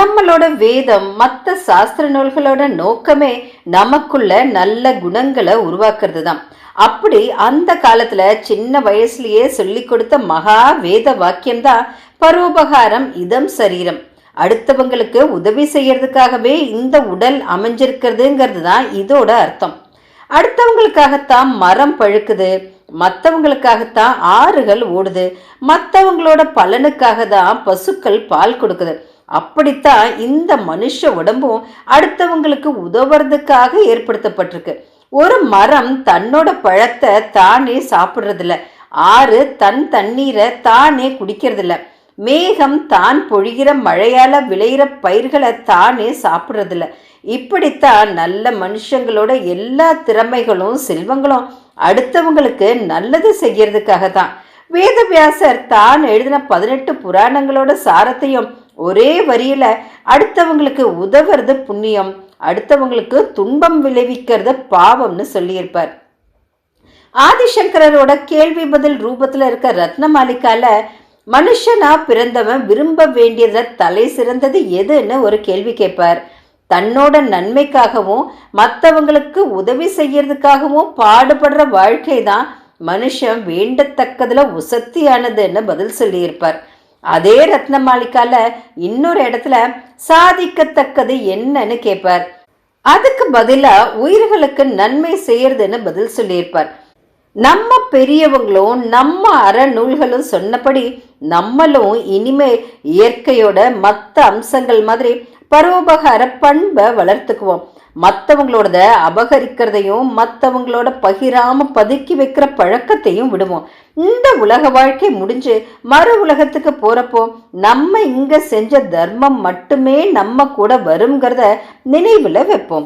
நம்மளோட வேதம் மற்ற சாஸ்திர நூல்களோட நோக்கமே நமக்குள்ள நல்ல குணங்களை உருவாக்குறது தான் அப்படி அந்த காலத்துல சின்ன வயசுலயே சொல்லி கொடுத்த மகா வேத வாக்கியம்தான் பரோபகாரம் இதம் சரீரம். அடுத்தவங்களுக்கு உதவி செய்யறதுக்காகவே இந்த உடல் அமைஞ்சிருக்கிறதுங்கிறது தான் இதோட அர்த்தம். அடுத்தவங்களுக்காகத்தான் மரம் பழுக்குது மற்றவங்களுக்காகத்தான் ஆறுகள் ஓடுது மற்றவங்களோட பலனுக்காக தான் பசுக்கள் பால் கொடுக்குது. அப்படித்தான் இந்த மனுஷ உடம்பும் அடுத்தவங்களுக்கு உதவுறதுக்காக ஏற்படுத்தப்பட்டிருக்கு. ஒரு மரம் தன்னோட பழத்தை தானே சாப்பிட்றதில்ல. ஆறு தன் தண்ணீரை தானே குடிக்கிறதில்ல. மேகம் தான் பொழிகிற மழையால் விளையிற பயிர்களை தானே சாப்பிட்றதில்ல. இப்படித்தான் நல்ல மனுஷங்களோட எல்லா திறமைகளும் செல்வங்களும் அடுத்தவங்களுக்கு நல்லது செய்யறதுக்காக தான் வேதவியாசர் தான் எழுதின பதினெட்டு புராணங்களோட சாரத்தையும் ஒரே வரியில் அடுத்தவங்களுக்கு உதவுறது புண்ணியம் அடுத்தவங்களுக்கு துன்பம் விளைவிக்கிறது பாவம்னு சொல்லியிருப்பார். ஆதிசங்கரரோட கேள்வி பதில் ரூபத்தில் இருக்க ரத்னமாலிக்கால மனுஷனா பிறந்தவன் விரும்ப வேண்டியத தலை சிறந்தது எதுன்னு ஒரு கேள்வி கேட்பார். தன்னோட நன்மைக்காகவும் மற்றவங்களுக்கு உதவி செய்யறதுக்காகவும் பாடுபடுற வாழ்க்கை தான் மனுஷன் வேண்டத்தக்கதுல உசத்தியானதுன்னு பதில் சொல்லியிருப்பார். அதே ரத்னமாளிக்கால இன்னொரு இடத்துல சாதிக்கத்தக்கது என்னன்னு கேட்பார் அதுக்கு பதிலா உயிர்களுக்கு நன்மை செய்யறதுன்னு பதில் சொல்லியிருப்பார். நம்ம பெரியவங்களும் நம்ம அறநூல்களும் சொன்னபடி நம்மளும் இனிமே இயற்கையோட மற்ற அம்சங்கள் மாதிரி பரோபகார பண்பை வளர்த்துக்குவோம். மற்றவங்களோட அபகரிக்கிறதையும் மற்றவங்களோட பகிராம பதுக்கி வைக்கிற பழக்கத்தையும் விடுவோம். இந்த உலக வாழ்க்கை முடிஞ்சு மறு உலகத்துக்கு போறப்போ நம்ம இங்க செஞ்ச தர்மம் மட்டுமே நம்ம கூட வருங்கிறத நினைவுல வைப்போம்.